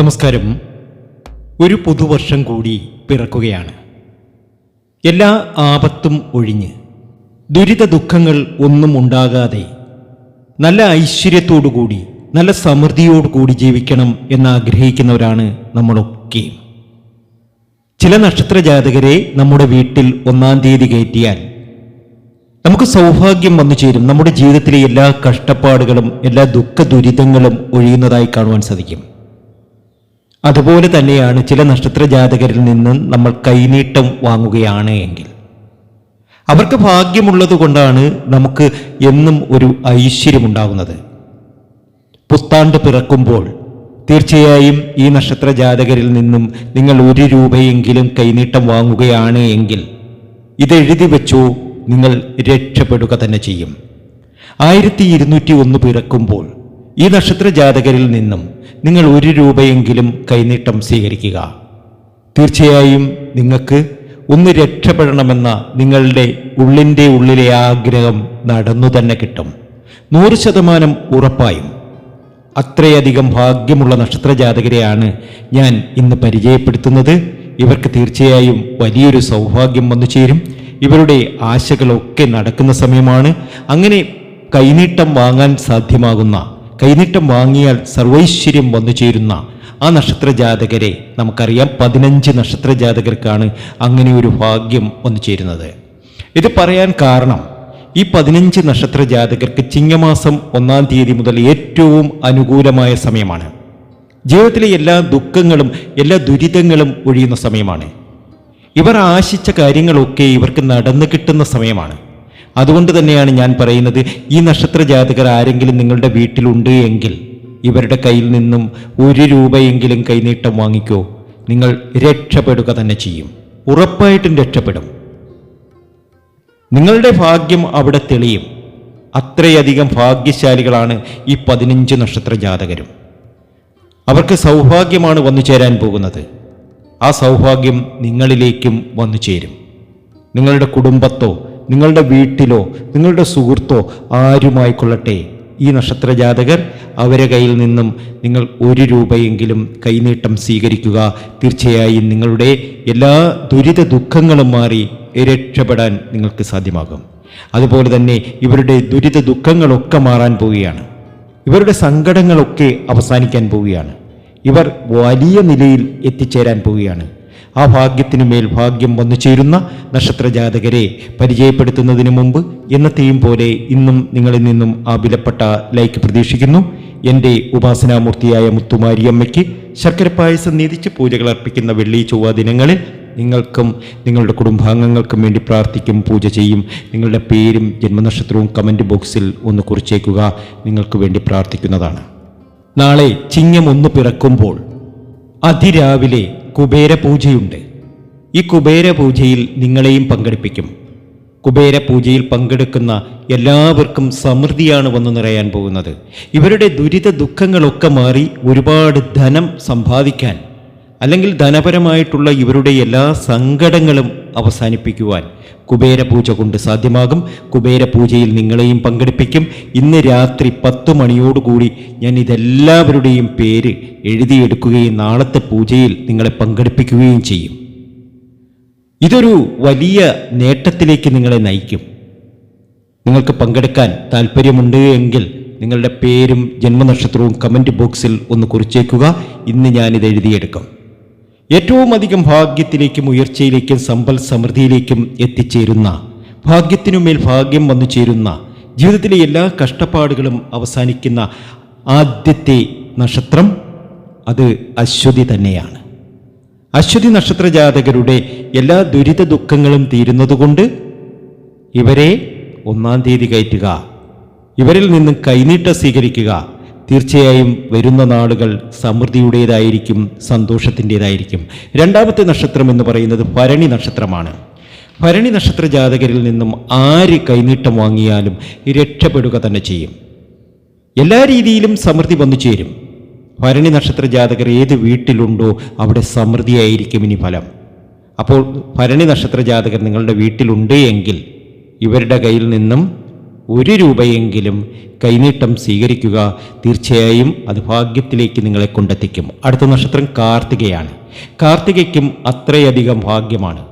നമസ്കാരം. ഒരു പുതുവർഷം കൂടി പിറക്കുകയാണ്. എല്ലാ ആപത്തും ഒഴിഞ്ഞ് ദുരിത ദുഃഖങ്ങൾ ഒന്നും ഉണ്ടാകാതെ നല്ല ഐശ്വര്യത്തോടുകൂടി നല്ല സമൃദ്ധിയോടുകൂടി ജീവിക്കണം എന്ന് ആഗ്രഹിക്കുന്നവരാണ് നമ്മളൊക്കെയും ചില നക്ഷത്ര ജാതകരെ നമ്മുടെ വീട്ടിൽ ഒന്നാം തീയതി കയറ്റിയാൽ നമുക്ക് സൗഭാഗ്യം വന്നു ചേരും. നമ്മുടെ ജീവിതത്തിലെ എല്ലാ കഷ്ടപ്പാടുകളും എല്ലാ ദുഃഖ ദുരിതങ്ങളും ഒഴിയുന്നതായി കാണുവാൻ സാധിക്കും. അതുപോലെ തന്നെയാണ് ചില നക്ഷത്ര ജാതകരിൽ നിന്ന് നമ്മൾ കൈനീട്ടം വാങ്ങുകയാണ് എങ്കിൽ. അവർക്ക് ഭാഗ്യമുള്ളത് കൊണ്ടാണ് നമുക്ക് എന്നും ഒരു ഐശ്വര്യമുണ്ടാകുന്നത്. പുത്താണ്ട് പിറക്കുമ്പോൾ തീർച്ചയായും ഈ നക്ഷത്ര ജാതകരിൽ നിന്നും നിങ്ങൾ ഒരു രൂപയെങ്കിലും കൈനീട്ടം വാങ്ങുകയാണ് എങ്കിൽ ഇതെഴുതി വെച്ചോ നിങ്ങൾ രക്ഷപ്പെടുക തന്നെ ചെയ്യും. ആയിരത്തി ഇരുന്നൂറ്റി ഒന്ന് പിറക്കുമ്പോൾ ഈ നക്ഷത്ര ജാതകരിൽ നിന്നും നിങ്ങൾ ഒരു രൂപയെങ്കിലും കൈനീട്ടം സ്വീകരിക്കുക. തീർച്ചയായും നിങ്ങൾക്ക് ഒന്ന് രക്ഷപ്പെടണമെന്ന നിങ്ങളുടെ ഉള്ളിന്റെ ഉള്ളിലെ ആഗ്രഹം നടന്നു തന്നെ കിട്ടും. നൂറ് ശതമാനം ഉറപ്പായും. അത്രയധികം ഭാഗ്യമുള്ള നക്ഷത്ര ജാതകരെയാണ് ഞാൻ ഇന്ന് പരിചയപ്പെടുത്തുന്നത്. ഇവർക്ക് തീർച്ചയായും വലിയൊരു സൗഭാഗ്യം വന്നു ചേരും. ഇവരുടെ ആശകളൊക്കെ നടക്കുന്ന സമയമാണ്. അങ്ങനെ കൈനീട്ടം വാങ്ങാൻ സാധ്യമാകുന്ന കൈനീട്ടം വാങ്ങിയാൽ സർവൈശ്വര്യം വന്നു ചേരുന്ന ആ നക്ഷത്ര ജാതകരെ നമുക്കറിയാം. പതിനഞ്ച് നക്ഷത്ര ജാതകർക്കാണ് അങ്ങനെ ഒരു ഭാഗ്യം വന്നു ചേരുന്നത്. ഇത് പറയാൻ കാരണം ഈ പതിനഞ്ച് നക്ഷത്ര ജാതകർക്ക് ചിങ്ങമാസം ഒന്നാം തീയതി മുതൽ ഏറ്റവും അനുകൂലമായ സമയമാണ്. ജീവിതത്തിലെ എല്ലാ ദുഃഖങ്ങളും എല്ലാ ദുരിതങ്ങളും ഒഴിയുന്ന സമയമാണ്. ഇവർ ആശിച്ച കാര്യങ്ങളൊക്കെ ഇവർക്ക് നടന്നു കിട്ടുന്ന സമയമാണ്. അതുകൊണ്ട് തന്നെയാണ് ഞാൻ പറയുന്നത് ഈ നക്ഷത്ര ജാതകർ ആരെങ്കിലും നിങ്ങളുടെ വീട്ടിലുണ്ട് എങ്കിൽ ഇവരുടെ കയ്യിൽ നിന്നും ഒരു രൂപയെങ്കിലും കൈനീട്ടം വാങ്ങിക്കോ. നിങ്ങൾ രക്ഷപ്പെടുക തന്നെ ചെയ്യും. ഉറപ്പായിട്ടും രക്ഷപ്പെടും. നിങ്ങളുടെ ഭാഗ്യം അവിടെ തെളിയും. അത്രയധികം ഭാഗ്യശാലികളാണ് ഈ പതിനഞ്ച് നക്ഷത്ര ജാതകരും അവർക്ക് സൗഭാഗ്യമാണ് വന്നു ചേരാൻ പോകുന്നത്. ആ സൗഭാഗ്യം നിങ്ങളിലേക്കും വന്നു ചേരും. നിങ്ങളുടെ കുടുംബത്തോ നിങ്ങളുടെ വീട്ടിലോ നിങ്ങളുടെ സുഹൃത്തോ ആരുമായിക്കൊള്ളട്ടെ? ഈ നക്ഷത്ര ജാതകർ അവരെ കയ്യിൽ നിന്നും നിങ്ങൾ ഒരു രൂപയെങ്കിലും കൈനീട്ടം സ്വീകരിക്കുക. തീർച്ചയായും നിങ്ങളുടെ എല്ലാ ദുരിത ദുഃഖങ്ങളും മാറി രക്ഷപ്പെടാൻ നിങ്ങൾക്ക് സാധ്യമാകും. അതുപോലെ തന്നെ ഇവരുടെ ദുരിത ദുഃഖങ്ങളൊക്കെ മാറാൻ പോവുകയാണ്. ഇവരുടെ സങ്കടങ്ങളൊക്കെ അവസാനിക്കാൻ പോവുകയാണ്. ഇവർ വലിയ നിലയിൽ എത്തിച്ചേരാൻ പോവുകയാണ്. ആ ഭാഗ്യത്തിനു മേൽ ഭാഗ്യം വന്നു ചേരുന്ന നക്ഷത്ര ജാതകരെ പരിചയപ്പെടുത്തുന്നതിന് മുമ്പ് എന്നത്തെയും പോലെ ഇന്നും നിങ്ങളിൽ നിന്നും ആ വിലപ്പെട്ട ലൈക്ക് പ്രതീക്ഷിക്കുന്നു. എന്റെ ഉപാസനാമൂർത്തിയായ മുത്തുമാരിയമ്മയ്ക്ക് ശർക്കര പായസം നീതിച്ച് പൂജകൾ അർപ്പിക്കുന്ന വെള്ളി ചൊവ്വ ദിനങ്ങളിൽ നിങ്ങൾക്കും നിങ്ങളുടെ കുടുംബാംഗങ്ങൾക്കും വേണ്ടി പ്രാർത്ഥിക്കും പൂജ ചെയ്യും. നിങ്ങളുടെ പേരും ജന്മനക്ഷത്രവും കമന്റ് ബോക്സിൽ ഒന്ന് കുറിച്ചേക്കുക. നിങ്ങൾക്ക് വേണ്ടി പ്രാർത്ഥിക്കുന്നതാണ്. നാളെ ചിങ്ങം ഒന്ന് പിറക്കുമ്പോൾ അതിരാവിലെ കുബേര പൂജയുണ്ട് ഈ കുബേര പൂജയിൽ നിങ്ങളെയും പങ്കെടുപ്പിക്കും. കുബേര പൂജയിൽ പങ്കെടുക്കുന്ന എല്ലാവർക്കും സമൃദ്ധിയാണ് വന്നു നിറയാൻ പോകുന്നത്. ഇവരുടെ ദുരിത ദുഃഖങ്ങളൊക്കെ മാറി ഒരുപാട് ധനം സമ്പാദിക്കാൻ അല്ലെങ്കിൽ ധനപരമായിട്ടുള്ള ഇവരുടെ എല്ലാ സങ്കടങ്ങളും അവസാനിപ്പിക്കുവാൻ. കുബേരപൂജ കൊണ്ട് സാധ്യമാകും. കുബേരപൂജയിൽ നിങ്ങളെയും പങ്കെടുപ്പിക്കും. ഇന്ന് രാത്രി പത്ത് മണിയോടുകൂടി ഞാൻ ഇതെല്ലാവരുടെയും പേര് എഴുതിയെടുക്കുകയും നാളത്തെ പൂജയിൽ നിങ്ങളെ പങ്കെടുപ്പിക്കുകയും ചെയ്യും. ഇതൊരു വലിയ നേട്ടത്തിലേക്ക് നിങ്ങളെ നയിക്കും. നിങ്ങൾക്ക് പങ്കെടുക്കാൻ താല്പര്യമുണ്ട് എങ്കിൽ നിങ്ങളുടെ പേരും ജന്മനക്ഷത്രവും കമന്റ് ബോക്സിൽ ഒന്ന് കുറിച്ചേക്കുക. ഇന്ന് ഞാനിത് എഴുതിയെടുക്കും. ഏറ്റവും അധികം ഭാഗ്യത്തിലേക്കും ഉയർച്ചയിലേക്കും സമ്പൽ സമൃദ്ധിയിലേക്കും എത്തിച്ചേരുന്ന ഭാഗ്യത്തിനുമേൽ ഭാഗ്യം വന്നു ചേരുന്ന ജീവിതത്തിലെ എല്ലാ കഷ്ടപ്പാടുകളും അവസാനിക്കുന്ന ആദ്യത്തെ നക്ഷത്രം അത് അശ്വതി തന്നെയാണ്. അശ്വതി നക്ഷത്ര ജാതകരുടെ എല്ലാ ദുരിത ദുഃഖങ്ങളും തീരുന്നതുകൊണ്ട് ഇവരെ ഒന്നാം തീയതി കയറ്റുക. ഇവരിൽ നിന്നും കൈനീട്ട സ്വീകരിക്കുക. തീർച്ചയായും വരുന്ന നാളുകൾ സമൃദ്ധിയുടേതായിരിക്കും സന്തോഷത്തിന്റെതായിരിക്കും. രണ്ടാമത്തെ നക്ഷത്രം എന്ന് പറയുന്നത് ഭരണി നക്ഷത്രമാണ്. ഭരണി നക്ഷത്ര ജാതകരിൽ നിന്നും ആര് കൈനീട്ടം വാങ്ങിയാലും രക്ഷപ്പെടുക തന്നെ ചെയ്യും. എല്ലാ രീതിയിലും സമൃദ്ധി വന്നു ചേരും. ഭരണി നക്ഷത്ര ജാതകർ ഏത് വീട്ടിലുണ്ടോ അവിടെ സമൃദ്ധിയായിരിക്കും ഇനി ഫലം. അപ്പോൾ ഭരണി നക്ഷത്ര ജാതകർ നിങ്ങളുടെ വീട്ടിലുണ്ട് എങ്കിൽ ഇവരുടെ കയ്യിൽ നിന്നും ഒരു രൂപയെങ്കിലും കൈനീട്ടം സ്വീകരിക്കുക തീർച്ചയായും അത് ഭാഗ്യത്തിലേക്ക് നിങ്ങളെ കൊണ്ടെത്തിക്കും. അടുത്ത നക്ഷത്രം കാർത്തികയാണ്. കാർത്തികയ്ക്കും അത്രയധികം ഭാഗ്യമാണ്.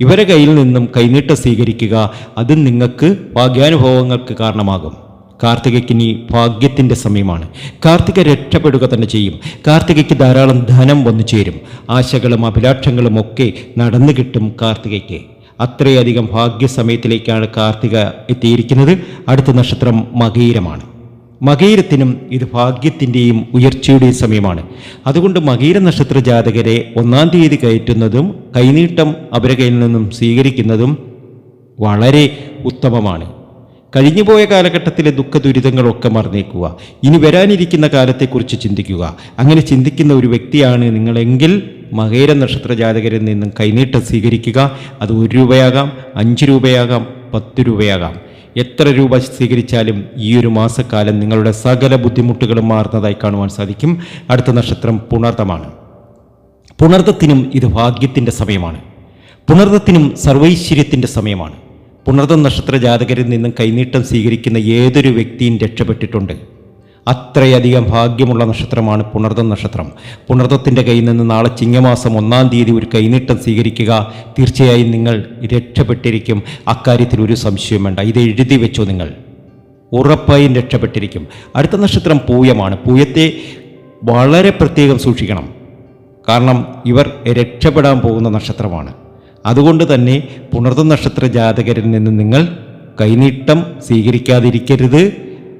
ഇവരെ കയ്യിൽ നിന്നും കൈനീട്ടം സ്വീകരിക്കുക അത് നിങ്ങൾക്ക് ഭാഗ്യാനുഭവങ്ങൾക്ക് കാരണമാകും. കാർത്തികയ്ക്കിനി ഭാഗ്യത്തിന്റെ സമയമാണ്. കാർത്തിക രക്ഷപ്പെടുക തന്നെ ചെയ്യും. കാർത്തികയ്ക്ക് ധാരാളം ധനം വന്നു ചേരും. ആശകളും അഭിലാഷങ്ങളും ഒക്കെ നടന്നു കിട്ടും കാർത്തികയ്ക്ക്. അത്രയധികം ഭാഗ്യസമയത്തിലേക്കാണ് കാർത്തിക എത്തിയിരിക്കുന്നത്. അടുത്ത നക്ഷത്രം മകീരമാണ്. മകീരത്തിനും ഇത് ഭാഗ്യത്തിന്റെയും ഉയർച്ചയുടെയും സമയമാണ്. അതുകൊണ്ട് മകീര നക്ഷത്ര ജാതകരെ ഒന്നാം തീയതി കയറ്റുന്നതും കൈനീട്ടം അവരെ കയ്യിൽ നിന്നും സ്വീകരിക്കുന്നതും വളരെ ഉത്തമമാണ്. കഴിഞ്ഞുപോയ കാലഘട്ടത്തിലെ ദുഃഖ ദുരിതങ്ങളൊക്കെ മറന്നേക്കുക. ഇനി വരാനിരിക്കുന്ന കാലത്തെക്കുറിച്ച് ചിന്തിക്കുക. അങ്ങനെ ചിന്തിക്കുന്ന ഒരു വ്യക്തിയാണ് നിങ്ങളെങ്കിൽ മകേര നക്ഷത്ര ജാതകരിൽ നിന്നും കൈനീട്ടം സ്വീകരിക്കുക. അത് ഒരു രൂപയാകാം അഞ്ച് രൂപയാകാം പത്ത് രൂപയാകാം. എത്ര രൂപ സ്വീകരിച്ചാലും ഈ ഒരു മാസക്കാലം നിങ്ങളുടെ സകല ബുദ്ധിമുട്ടുകളും മാറുന്നതായി കാണുവാൻ സാധിക്കും. അടുത്ത നക്ഷത്രം പുണർത്തമാണ്. പുണർത്തത്തിനും ഇത് ഭാഗ്യത്തിന്റെ സമയമാണ്. പുണർത്തത്തിനും സർവൈശ്വര്യത്തിന്റെ സമയമാണ്. പുണർത്തം നക്ഷത്ര ജാതകരിൽ നിന്നും കൈനീട്ടം സ്വീകരിക്കുന്ന ഏതൊരു വ്യക്തിയും രക്ഷപ്പെട്ടിട്ടുണ്ട്. അത്രയധികം ഭാഗ്യമുള്ള നക്ഷത്രമാണ് പുണർതം നക്ഷത്രം. പുണർതത്തിന്റെ കയ്യിൽ നിന്ന് നാളെ ചിങ്ങമാസം ഒന്നാം തീയതി ഒരു കൈനീട്ടം സ്വീകരിക്കുക. തീർച്ചയായും നിങ്ങൾ രക്ഷപ്പെട്ടിരിക്കും. അക്കാര്യത്തിൽ ഒരു സംശയം വേണ്ട. ഇത് എഴുതി വെച്ചു നിങ്ങൾ. ഉറപ്പായും രക്ഷപ്പെട്ടിരിക്കും. അടുത്ത നക്ഷത്രം പൂയമാണ്. പൂയത്തെ വളരെ പ്രത്യേകം സൂക്ഷിക്കണം. കാരണം ഇവർ രക്ഷപ്പെടാൻ പോകുന്ന നക്ഷത്രമാണ്. അതുകൊണ്ട് തന്നെ പുണർത്ത നക്ഷത്ര ജാതകരിൽ നിന്ന് നിങ്ങൾ കൈനീട്ടം സ്വീകരിക്കാതിരിക്കരുത്.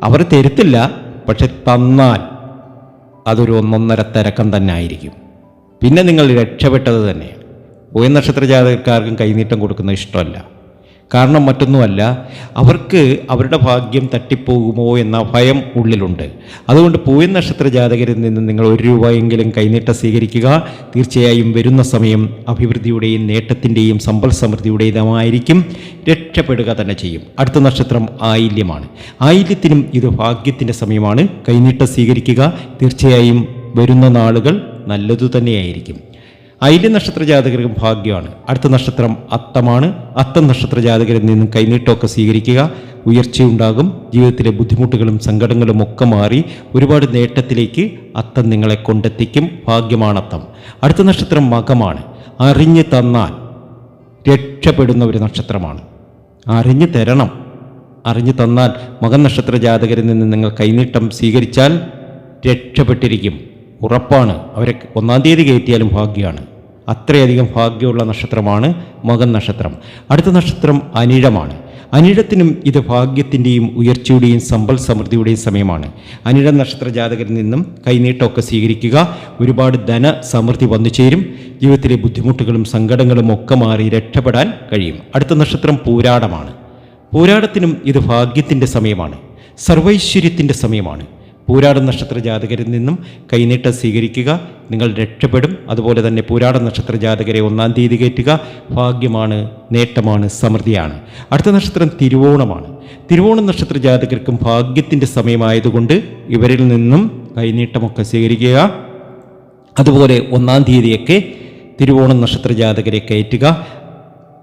അവർ തരുത്തില്ല. പക്ഷെ തന്നാൽ അതൊരു ഒന്നൊന്നര തിരക്കം തന്നെ ആയിരിക്കും. പിന്നെ നിങ്ങൾ രക്ഷപ്പെട്ടത് തന്നെ പോയ നക്ഷത്ര ജാതകക്കാർക്കും കൈനീട്ടം കൊടുക്കുന്നത് ഇഷ്ടമല്ല. കാരണം മറ്റൊന്നുമല്ല അവർക്ക് അവരുടെ ഭാഗ്യം തട്ടിപ്പോകുമോ എന്ന ഭയം ഉള്ളിലുണ്ട്. അതുകൊണ്ട് പൂയൻ നക്ഷത്ര ജാതകരിൽ നിന്ന് നിങ്ങൾ ഒരു രൂപയെങ്കിലും കൈനീട്ടം സ്വീകരിക്കുക. തീർച്ചയായും വരുന്ന സമയം അഭിവൃദ്ധിയുടെയും നേട്ടത്തിന്റെയും സമ്പൽ സമൃദ്ധിയുടേതുമായിരിക്കും. രക്ഷപ്പെടുക തന്നെ ചെയ്യും. അടുത്ത നക്ഷത്രം ആയില്യമാണ്. ആയില്യത്തിനും ഇത് ഭാഗ്യത്തിന്റെ സമയമാണ്. കൈനീട്ടം സ്വീകരിക്കുക. തീർച്ചയായും വരുന്ന നാളുകൾ നല്ലതു തന്നെയായിരിക്കും. ഐല്യ നക്ഷത്ര ജാതകർക്കും ഭാഗ്യമാണ്. അടുത്ത നക്ഷത്രം അത്തമാണ്. അത്തം നക്ഷത്ര ജാതകരിൽ നിന്നും കൈനീട്ടമൊക്കെ സ്വീകരിക്കുക. ഉയർച്ചയുണ്ടാകും. ജീവിതത്തിലെ ബുദ്ധിമുട്ടുകളും സങ്കടങ്ങളും ഒക്കെ മാറി ഒരുപാട് നേട്ടത്തിലേക്ക് അത്തം നിങ്ങളെ കൊണ്ടെത്തിക്കും. ഭാഗ്യമാണ് അത്തം. അടുത്ത നക്ഷത്രം മകമാണ്. അറിഞ്ഞു തന്നാൽ രക്ഷപ്പെടുന്ന ഒരു നക്ഷത്രമാണ്. അറിഞ്ഞു തരണം. അറിഞ്ഞു തന്നാൽ മകൻ നക്ഷത്ര ജാതകരിൽ നിന്ന് നിങ്ങൾ കൈനീട്ടം സ്വീകരിച്ചാൽ രക്ഷപ്പെട്ടിരിക്കും. ഉറപ്പാണ്. അവരെ ഒന്നാം തീയതി കയറ്റിയാലും ഭാഗ്യമാണ് അത്രയധികം ഭാഗ്യമുള്ള നക്ഷത്രമാണ് മകൻ നക്ഷത്രം. അടുത്ത നക്ഷത്രം അനിഴമാണ്. അനിഴത്തിനും ഇത് ഭാഗ്യത്തിന്റെയും ഉയർച്ചയുടെയും സമ്പൽ സമൃദ്ധിയുടെയും സമയമാണ്. അനിഴ നക്ഷത്ര ജാതകരിൽ നിന്നും കൈനീട്ടമൊക്കെ സ്വീകരിക്കുക. ഒരുപാട് ധന സമൃദ്ധി വന്നു ചേരും. ജീവിതത്തിലെ ബുദ്ധിമുട്ടുകളും സങ്കടങ്ങളും ഒക്കെ മാറി രക്ഷപ്പെടാൻ കഴിയും. അടുത്ത നക്ഷത്രം പൂരാടമാണ്. പൂരാടത്തിനും ഇത് ഭാഗ്യത്തിന്റെ സമയമാണ്. സർവൈശ്വര്യത്തിന്റെ സമയമാണ്. പൂരാട നക്ഷത്ര ജാതകരിൽ നിന്നും കൈനീട്ടം സ്വീകരിക്കുക. നിങ്ങൾ രക്ഷപ്പെടും. അതുപോലെ തന്നെ പൂരാട നക്ഷത്ര ജാതകരെ ഒന്നാം തീയതി കയറ്റുക. ഭാഗ്യമാണ് നേട്ടമാണ് സമൃദ്ധിയാണ്. അടുത്ത നക്ഷത്രം തിരുവോണമാണ്. തിരുവോണ നക്ഷത്ര ജാതകർക്കും ഭാഗ്യത്തിന്റെ സമയമായതുകൊണ്ട് ഇവരിൽ നിന്നും കൈനീട്ടമൊക്കെ സ്വീകരിക്കുക. അതുപോലെ ഒന്നാം തീയതിയൊക്കെ തിരുവോണം നക്ഷത്ര ജാതകരെ കയറ്റുക.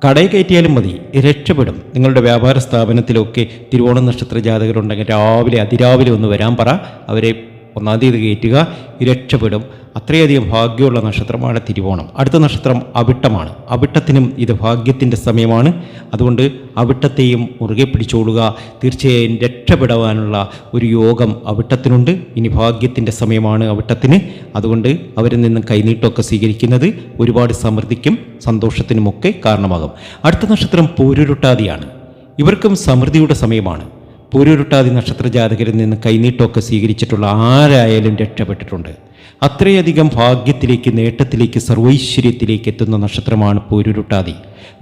കടയിൽ കയറ്റിയാലും മതി. രക്ഷപ്പെടും. നിങ്ങളുടെ വ്യാപാര സ്ഥാപനത്തിലൊക്കെ തിരുവോണ നക്ഷത്ര ജാതകരുണ്ടെങ്കിൽ രാവിലെ അതിരാവിലെ ഒന്ന് വരാൻ പറ. അവരെ ഒന്നാം തീയതി കയറ്റുക. രക്ഷപ്പെടും. അത്രയധികം ഭാഗ്യമുള്ള നക്ഷത്രമാണ് തിരുവോണം. അടുത്ത നക്ഷത്രം അവിട്ടമാണ്. അവിട്ടത്തിനും ഇത് ഭാഗ്യത്തിന്റെ സമയമാണ്. അതുകൊണ്ട് അവിട്ടത്തെയും മുറുകെ പിടിച്ചോളുക തീർച്ചയായും രക്ഷപ്പെടാനുള്ള ഒരു യോഗം അവിട്ടത്തിനുണ്ട്. ഇനി ഭാഗ്യത്തിന്റെ സമയമാണ് അവിട്ടത്തിന്. അതുകൊണ്ട് അവരിൽ നിന്നും കൈനീട്ടമൊക്കെ സ്വീകരിക്കുന്നത് ഒരുപാട് സമൃദ്ധിക്കും സന്തോഷത്തിനുമൊക്കെ കാരണമാകും. അടുത്ത നക്ഷത്രം പൂരുരുട്ടാതിയാണ്. ഇവർക്കും സമൃദ്ധിയുടെ സമയമാണ്. പൂരുരുട്ടാതി നക്ഷത്ര ജാതകരിൽ നിന്ന് കൈനീട്ടമൊക്കെ സ്വീകരിച്ചിട്ടുള്ള ആരായാലും രക്ഷപ്പെട്ടിട്ടുണ്ട്. അത്രയധികം ഭാഗ്യത്തിലേക്ക് നേട്ടത്തിലേക്ക് സർവൈശ്വര്യത്തിലേക്ക് എത്തുന്ന നക്ഷത്രമാണ് പൂരുരുട്ടാതി.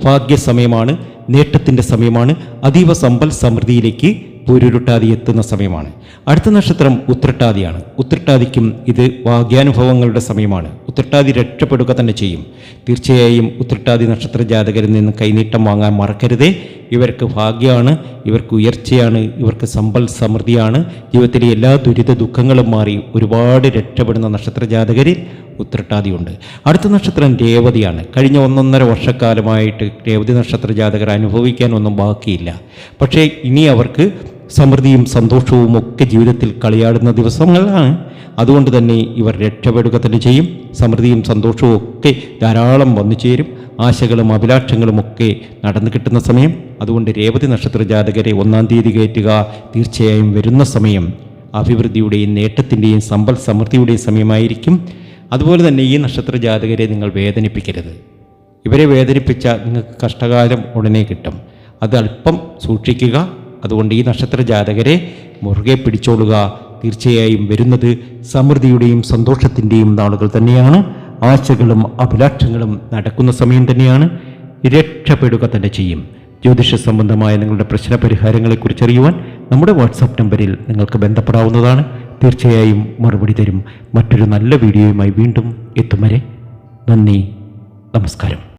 ഭാഗ്യസമയമാണ് നേട്ടത്തിന്റെ സമയമാണ് അതീവ സമ്പൽ സമൃദ്ധിയിലേക്ക് പൂരുരുട്ടാതി എത്തുന്ന സമയമാണ്. അടുത്ത നക്ഷത്രം ഉത്രട്ടാതിയാണ്. ഉത്രട്ടാതിക്കും ഇത് ഭാഗ്യാനുഭവങ്ങളുടെ സമയമാണ്. ഉത്രട്ടാതി രക്ഷപ്പെടുക തന്നെ ചെയ്യും. തീർച്ചയായും ഉത്രട്ടാതി നക്ഷത്ര ജാതകരിൽ നിന്ന് കൈനീട്ടം വാങ്ങാൻ മറക്കരുതേ. ഇവർക്ക് ഭാഗ്യമാണ് ഇവർക്ക് ഉയർച്ചയാണ് ഇവർക്ക് സമ്പൽ സമൃദ്ധിയാണ്. ജീവിതത്തിലെ എല്ലാ ദുരിത ദുഃഖങ്ങളും മാറി ഒരുപാട് രക്ഷപ്പെടുന്ന നക്ഷത്ര ജാതകരിൽ ഉത്രട്ടാതിയുണ്ട്. അടുത്ത നക്ഷത്രം രേവതിയാണ്. കഴിഞ്ഞ ഒന്നൊന്നര വർഷക്കാലമായിട്ട് രേവതി നക്ഷത്ര ജാതകർ അനുഭവിക്കാനൊന്നും ബാക്കിയില്ല. പക്ഷേ ഇനി അവർക്ക് സമൃദ്ധിയും സന്തോഷവും ഒക്കെ ജീവിതത്തിൽ കളിയാടുന്ന ദിവസങ്ങളാണ്. അതുകൊണ്ട് തന്നെ ഇവർ രക്ഷപ്പെടുക തന്നെ ചെയ്യും. സമൃദ്ധിയും സന്തോഷവും ഒക്കെ ധാരാളം വന്നു ചേരും. ആശകളും അഭിലാഷങ്ങളും ഒക്കെ നടന്നു കിട്ടുന്ന സമയം. അതുകൊണ്ട് രേവതി നക്ഷത്ര ജാതകരെ ഒന്നാം തീയതി കയറ്റുക തീർച്ചയായും വരുന്ന സമയം. അഭിവൃദ്ധിയുടെയും നേട്ടത്തിന്റെയും സമ്പൽ സമൃദ്ധിയുടെയും സമയമായിരിക്കും. അതുപോലെ തന്നെ ഈ നക്ഷത്ര ജാതകരെ നിങ്ങൾ വേദനിപ്പിക്കരുത്. ഇവരെ വേദനിപ്പിച്ച നിങ്ങൾക്ക് കഷ്ടകാലം ഉടനെ കിട്ടും. അത് അല്പം സൂക്ഷിക്കുക. അതുകൊണ്ട് ഈ നക്ഷത്ര ജാതകരെ മുറുകെ പിടിച്ചോളുക. തീർച്ചയായും വരുന്നത് സമൃദ്ധിയുടെയും സന്തോഷത്തിന്റെയും നാളുകൾ തന്നെയാണ്. ആശകളും അഭിലാഷങ്ങളും നടക്കുന്ന സമയം തന്നെയാണ്. രക്ഷപ്പെടുക തന്നെ ചെയ്യും. ജ്യോതിഷ സംബന്ധമായ നിങ്ങളുടെ പ്രശ്ന പരിഹാരങ്ങളെക്കുറിച്ചറിയുവാൻ നമ്മുടെ വാട്സാപ്പ് നമ്പറിൽ നിങ്ങൾക്ക് ബന്ധപ്പെടാവുന്നതാണ്. തീർച്ചയായും മറുപടി തരും. മറ്റൊരു നല്ല വീഡിയോയുമായി വീണ്ടും എത്തും വരെ. നന്ദി. നമസ്കാരം.